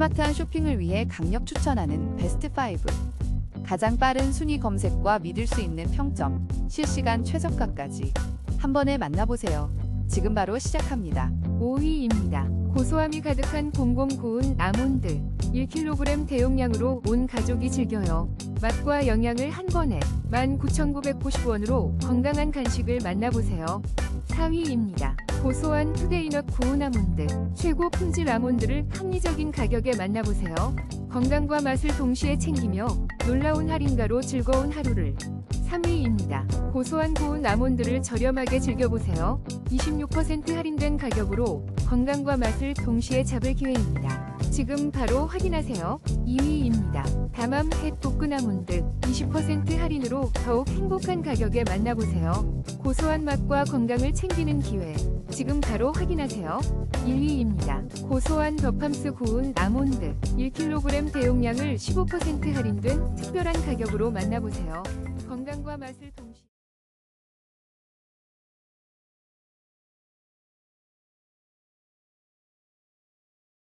스마트한 쇼핑을 위해 강력 추천하는 베스트 5. 가장 빠른 순위 검색과 믿을 수 있는 평점, 실시간 최저가까지 한 번에 만나보세요. 지금 바로 시작합니다. 5위입니다. 고소함이 가득한 공공 구운 아몬드 1kg 대용량으로 온 가족이 즐겨요. 맛과 영양을 한 번에 19,990원으로 건강한 간식을 만나보세요. 4위입니다. 고소한 투데이넛 구운 아몬드 최고 품질 아몬드를 합리적인 가격에 만나보세요. 건강과 맛을 동시에 챙기며 놀라운 할인가로 즐거운 하루를 3위입니다. 고소한 구운 아몬드를 저렴하게 즐겨보세요. 26% 할인된 가격으로 건강과 맛을 동시에 잡을 기회입니다. 지금 바로 확인하세요. 2위입니다. 다맘 햇 볶은 아몬드 20% 할인으로 더욱 행복한 가격에 만나보세요. 고소한 맛과 건강을 챙기는 기회. 지금 바로 확인하세요. 1위입니다. 고소한 더팜스 구운 아몬드 1kg 대용량을 15% 할인된 특별한 가격으로 만나보세요. 건강과 맛을 동시에